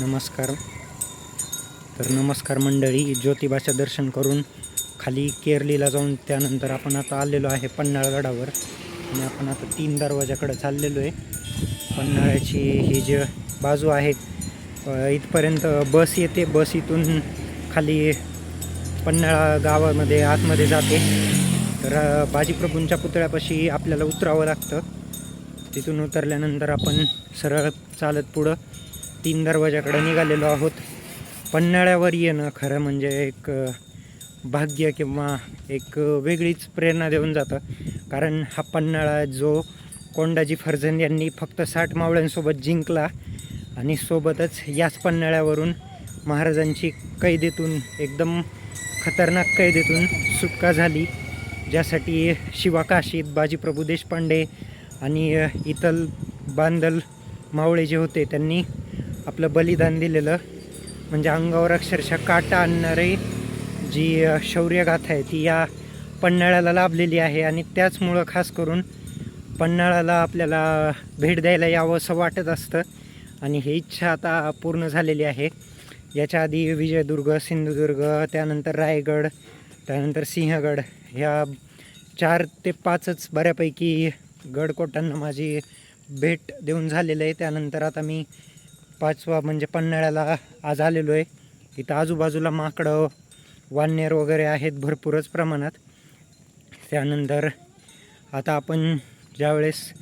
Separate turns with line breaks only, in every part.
नमस्कार. तर नमस्कार मंडळी ज्योतिबाचं दर्शन करून खाली केरलीला जाऊन त्यानंतर आपण आता आलेलो आहे पन्हाळगडावर. आणि आपण आता तीन दरवाजाकडे चाललेलो आहे. पन्हाळ्याची ही जी बाजू आहे इथपर्यंत बस येते. बस इथून खाली पन्हाळा गावामध्ये आतमध्ये जाते. तर बाजीप्रभूंच्या पुतळ्यापाशी आपल्याला उतरावं लागतं. तिथून उतरल्यानंतर आपण सरळ चालत पुढं तीन दरवाजाकडे निघालेलो आहोत. पन्हाळ्यावर येणं खरं म्हणजे एक भाग्य किंवा एक वेगळीच प्रेरणा देऊन जातं. कारण हा पन्हाळा जो कोंडाजी फर्जंद यांनी फक्त साठ मावळ्यांसोबत जिंकला आणि सोबतच याच पन्हाळ्यावरून महाराजांची कैदेतून एकदम खतरनाक कैदेतून सुटका झाली ज्यासाठी शिवा काशीद बाजीप्रभू देशपांडे आणि इतल इतर बांदल मावळे जे होते त्यांनी आपलं बलिदान दिलेलं. म्हणजे अंगावर अक्षरशः काटा आणणारी जी शौर्यगाथा आहे ती या पन्हाळ्याला लाभलेली आहे. आणि त्याचमुळं खास करून पन्हाळ्याला आपल्याला भेट द्यायला यावं असं वाटत असतं. आणि ही इच्छा आता पूर्ण झालेली आहे. याच्या आधी विजयदुर्ग सिंधुदुर्ग त्यानंतर रायगड त्यानंतर सिंहगड ह्या चार ते पाचच बऱ्यापैकी गडकोटांना माझी भेट देऊन झालेलं आहे. त्यानंतर आता मी पाचवा म्हणजे पन्हाळ्याला आज आलेलो आहे. इथं आजूबाजूला माकडं वाननेर वगैरे आहेत भरपूरच प्रमाणात. त्यानंतर आता आपण ज्यावेळेस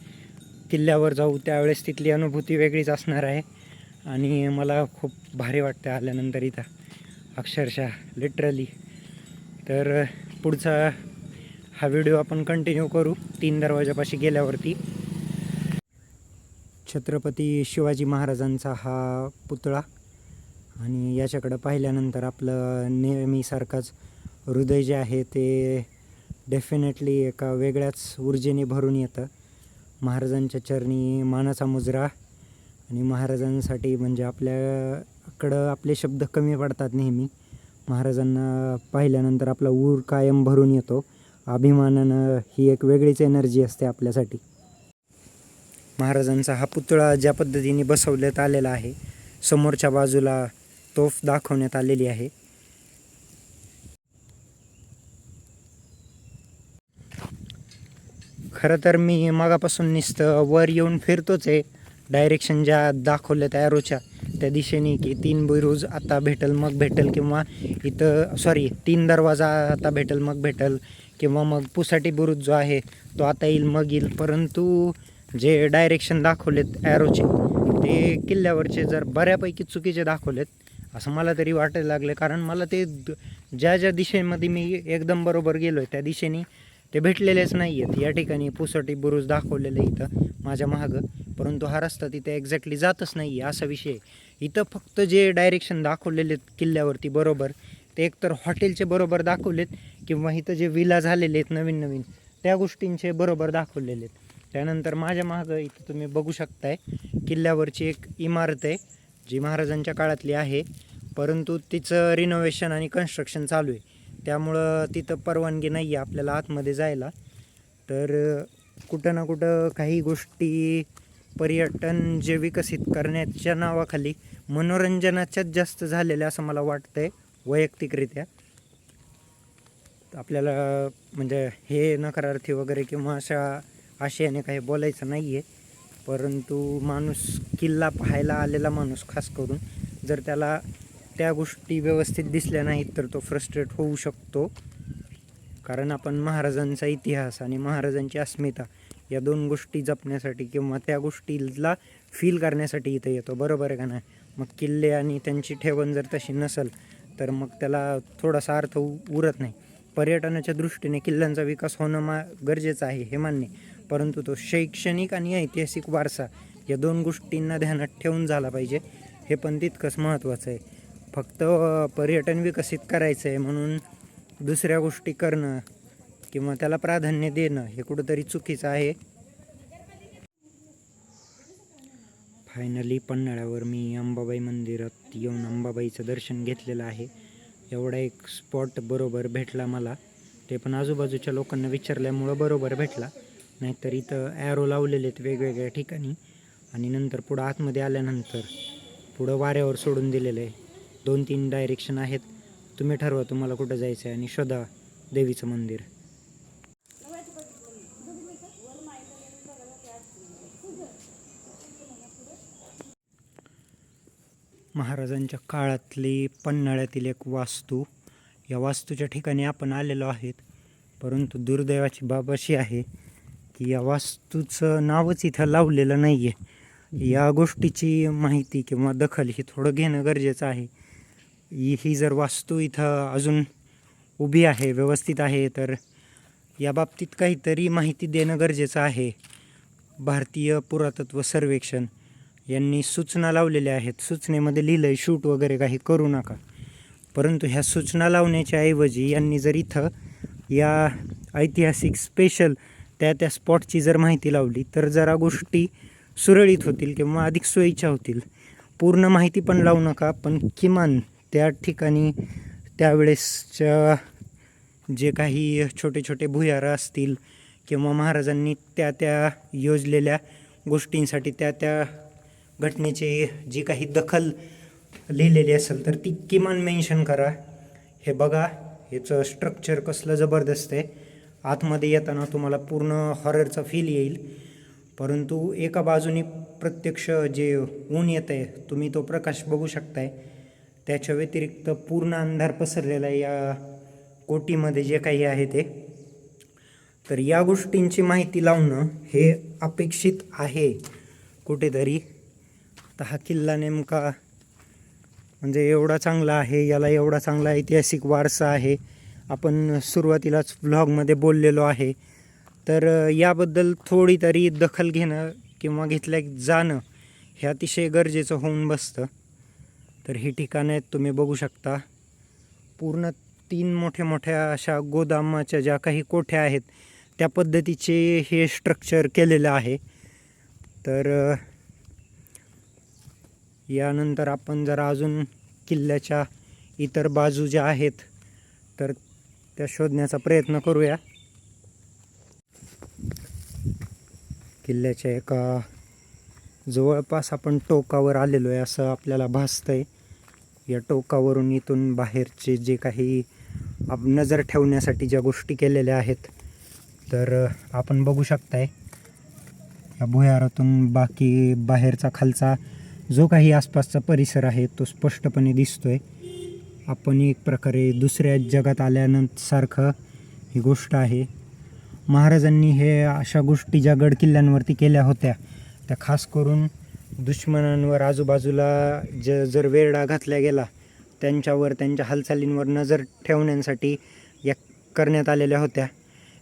किल्ल्यावर जाऊ त्यावेळेस तिथली अनुभूती वेगळीच असणार आहे. आणि मला खूप भारी वाटतं आल्यानंतर इथं. अक्षरशः लिटरली तर पुढचा हा व्हिडिओ आपण कंटिन्यू करू. तीन दरवाजापाशी गेल्यावरती. छत्रपती शिवाजी महाराजांचा हा पुतळा. आणि याच्याकडं पाहिल्यानंतर आपलं नेहमीसारखाच हृदय जे आहे ते डेफिनेटली एका वेगळ्याच ऊर्जेने भरून येतं. महाराजांच्या चरणी मानाचा मुजरा आणि महाराजांसाठी म्हणजे आपल्याकडं आपले शब्द कमी पडतात नेहमी. महाराजांना पाहिल्यानंतर आपला ऊर कायम भरून येतो. अभिमानानं ही एक वेगळीच एनर्जी असते आपल्यासाठी. महाराजांचा हा पुतळा ज्या पद्धतीने बसवण्यात आलेला आहे समोरच्या बाजूला तोफ दाखवण्यात आलेली आहे. खरं तर मी मागापासून नुसतं वर येऊन फिरतोच आहे. डायरेक्शन ज्या दाखवल्यात ॲरोच्या त्या दिशेने की तीन बुरुज आता भेटल मग भेटल किंवा इथं सॉरी तीन दरवाजा आता भेटल मग भेटल किंवा मग पुसाटी बुरुज जो आहे तो आता येईल मग येईल. परंतु जे डायरेक्शन दाखवलेत ॲरोचे ते किल्ल्यावरचे जर बऱ्यापैकी चुकीचे दाखवलेत असं मला तरी वाटायला लागलं. कारण मला ते द- ज्या ज्या दिशेमध्ये मी एकदम बरोबर गेलो आहे त्या दिशेने ते भेटलेलेच नाही आहेत या ठिकाणी पुसटी बुरुज दाखवलेले इथं माझ्या मागं. परंतु हा रस्ता तिथे एक्झॅक्टली जातच नाही आहे असा विषय इथं फक्त जे डायरेक्शन दाखवलेले आहेत किल्ल्यावरती बरोबर ते एकतर हॉटेलचे बरोबर दाखवलेत किंवा इथं जे विला झालेले आहेत नवीन नवीन त्या गोष्टींचे बरोबर दाखवलेले आहेत. त्यानंतर माझ्या मागं इथं तुम्ही बघू शकताय किल्ल्यावरची एक इमारत आहे जी महाराजांच्या काळातली आहे. परंतु तिचं रिनोव्हेशन आणि कन्स्ट्रक्शन चालू आहे. त्यामुळं तिथं परवानगी नाही आहे आपल्याला आतमध्ये जायला. तर कुठं ना कुठं काही गोष्टी पर्यटन जे विकसित करण्याच्या नावाखाली मनोरंजनाच्याच जास्त झालेल्या असं मला वाटतं आहे वैयक्तिकरित्या. आपल्याला म्हणजे हे नकारार्थी वगैरे किंवा अशा आशयाने काही बोलायचं नाही आहे परंतु माणूस किल्ला पाहायला आलेला माणूस खास करून जर त्याला त्या गोष्टी व्यवस्थित दिसल्या नाहीत तर तो फ्रस्ट्रेट होऊ शकतो. कारण आपण महाराजांचा इतिहास आणि महाराजांची अस्मिता या दोन गोष्टी जपण्यासाठी किंवा त्या गोष्टीला फील करण्यासाठी इथं येतो. बरोबर आहे का नाही? मग किल्ले आणि त्यांची ठेवण जर तशी नसेल तर मग त्याला थोडासा अर्थ उ- उरत नाही. पर्यटनाच्या दृष्टीने किल्ल्यांचा विकास होणं मा गरजेचं आहे हे मान्य परंतु तो शैक्षणिक आणि ऐतिहासिक वारसा या दोन गोष्टींना ध्यानात ठेवून झाला पाहिजे. हे पण तितकंच महत्त्वाचं आहे. फक्त पर्यटन विकसित करायचं आहे म्हणून दुसऱ्या गोष्टी करणं किंवा त्याला प्राधान्य देणं हे कुठंतरी चुकीचं आहे. फायनली पन्हाळ्यावर मी अंबाबाई मंदिरात येऊन अंबाबाईचं दर्शन घेतलेलं आहे. एवढा एक स्पॉट बरोबर भेटला मला. ते पण आजूबाजूच्या लोकांना विचारल्यामुळं बरोबर भेटला. नाहीतर इथं ॲरो लावलेले आहेत वेगवेगळ्या ठिकाणी. आणि नंतर पुढं आतमध्ये आल्यानंतर पुढं वाऱ्यावर सोडून दिलेलं आहे. दोन तीन डायरेक्शन आहेत. तुम्ही ठरवा तुम्हाला कुठं जायचं आहे आणि शोधा देवीचं मंदिर. महाराजांच्या काळातली पन्हाळ्यातील एक वास्तू. या वास्तूच्या ठिकाणी आपण आलेलो आहेत. परंतु दुर्दैवाची बाब अशी आहे की या वास्तूचं नावच इथं लावलेलं नाही आहे या गोष्टीची माहिती किंवा दखल ही थोडं घेणं गरजेचं आहे. ही ही जर वास्तू इथं अजून उभी आहे व्यवस्थित आहे तर या बाबतीत काहीतरी माहिती देणं गरजेचं आहे. भारतीय पुरातत्व सर्वेक्षण यांनी सूचना लावलेल्या आहेत. सूचनेमध्ये लिहिलं आहे शूट वगैरे काही करू नका. परंतु ह्या सूचना लावण्याच्या ऐवजी यांनी जर इथं या ऐतिहासिक स्पेशल त्या त्या स्पॉटची जर माहिती लावली तर जरा गोष्टी सुरळीत होतील किंवा अधिक सोयीच्या होतील. पूर्ण माहिती पण लावू नका पण किमान त्या ठिकाणी त्यावेळेसच्या जे काही छोटे छोटे भुयारं असतील किंवा महाराजांनी त्या त्या योजलेल्या गोष्टींसाठी त्या त्या घटनेची जी काही दखल लिहिलेली असेल तर ती किमान मेन्शन करा. हे बघा याचं स्ट्रक्चर कसलं जबरदस्त आहे. आतमध्ये येताना तुम्हाला पूर्ण हॉररचा फील येईल. परंतु एका बाजूने प्रत्यक्ष जे ऊन येतं आहे तुम्ही तो प्रकाश बघू शकताय. त्याच्या व्यतिरिक्त पूर्ण अंधार पसरलेला आहे या कोटीमध्ये जे काही आहे ते. तर या गोष्टींची माहिती लावणं हे अपेक्षित आहे कुठेतरी. तर हा किल्ला नेमका म्हणजे एवढा चांगला आहे याला एवढा चांगला ऐतिहासिक वारसा आहे. आपण सुरुवातीलाच व्लॉगमध्ये बोललेलो आहे. तर याबद्दल थोडी तरी दखल घेणं किंवा घेतल्या जाणं हे अतिशय गरजेचं होऊन बसतं. तर ही ठिकाणं आहेत तुम्ही बघू शकता. पूर्ण तीन मोठ्या मोठ्या अशा गोदामाच्या ज्या काही कोठ्या आहेत त्या पद्धतीचे हे स्ट्रक्चर केलेलं आहे. तर यानंतर आपण जर अजून किल्ल्याच्या इतर बाजू ज्या आहेत तर त्या शोधण्याचा प्रयत्न करूया. किल्ल्याच्या एका जवळपास आपण टोकावर आलेलो आहे असं आपल्याला भासतंय. या टोकावरून इथून बाहेरचे जे काही आप नजर ठेवण्यासाठी ज्या गोष्टी केलेल्या आहेत तर आपण बघू शकताय. या भुयारातून बाकी बाहेरचा खालचा जो काही आसपासचा परिसर आहे तो स्पष्टपणे दिसतोय. आपण एक प्रकारे दुसऱ्या जगात आल्यानंतरसारखं ही गोष्ट आहे. महाराजांनी हे अशा गोष्टी ज्या गडकिल्ल्यांवरती केल्या होत्या त्या खास करून दुश्मनांवर आजूबाजूला ज जर वेरडा घातला गेला त्यांच्यावर त्यांच्या हालचालींवर नजर ठेवण्यासाठी या करण्यात आलेल्या होत्या.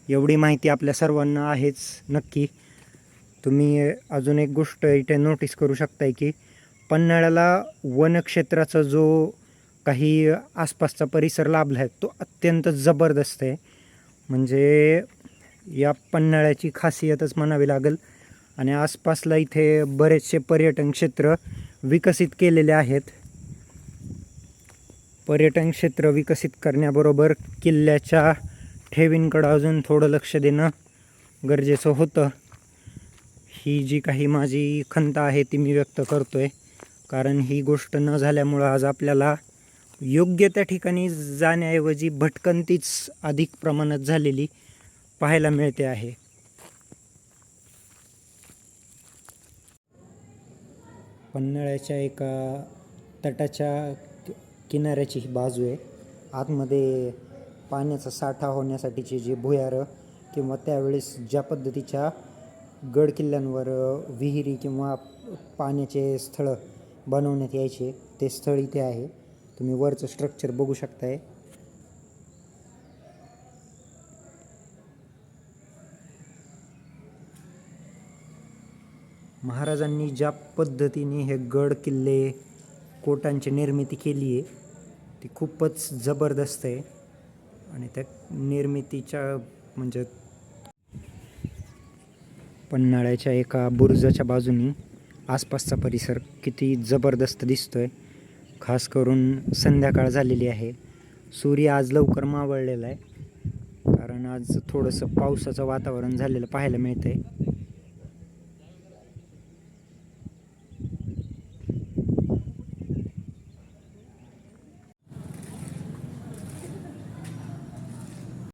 एवढी माहिती आपल्या सर्वांना आहेच नक्की. तुम्ही अजून एक गोष्ट इथे नोटीस करू शकताय की पन्हाळ्याला वनक्षेत्राचा जो काही आसपासचा परिसर लाभला आहे. तो अत्यंत जबरदस्त आहे. म्हणजे या पन्हाळ्याची खासियतच म्हणावी लागेल. आणि आसपासला इथे बरेचसे पर्यटन क्षेत्र विकसित केलेले आहेत. पर्यटन क्षेत्र विकसित करण्याबरोबर किल्ल्याच्या ठेवींकडं अजून थोडं लक्ष देणं गरजेचं होतं. ही जी काही माझी खंत आहे ती मी व्यक्त करतो आहे कारण ही गोष्ट न झाल्यामुळं आज आपल्याला योग्य त्या ठिकाणी जाण्याऐवजी भटकंतीच अधिक प्रमाणात झालेली पाहायला मिळते आहे. पन्हाळ्याच्या एका तटाच्या किनाऱ्याची ही बाजू आहे. आतमध्ये पाण्याचा साठा होण्यासाठीचे जे भुयारं किंवा त्यावेळेस ज्या पद्धतीच्या गड किल्ल्यांवर विहिरी किंवा पाण्याचे स्थळं बनवण्यात यायचे ते स्थळ इथे आहे. तुम्ही वरचं स्ट्रक्चर बघू शकताय. महाराजांनी ज्या पद्धतीने हे गड किल्ले कोटांची निर्मिती केली आहे ती खूपच जबरदस्त आहे. आणि त्या निर्मितीच्या म्हणजे पन्हाळ्याच्या एका बुरुजाच्या बाजूनी आसपासचा परिसर किती जबरदस्त दिसतोय. खास करून संध्याकाळ झालेली आहे. सूर्य आज लवकर मावळलेला आहे. कारण आज थोडंसं पावसाचं वातावरण झालेलं पाहायला मिळतं आहे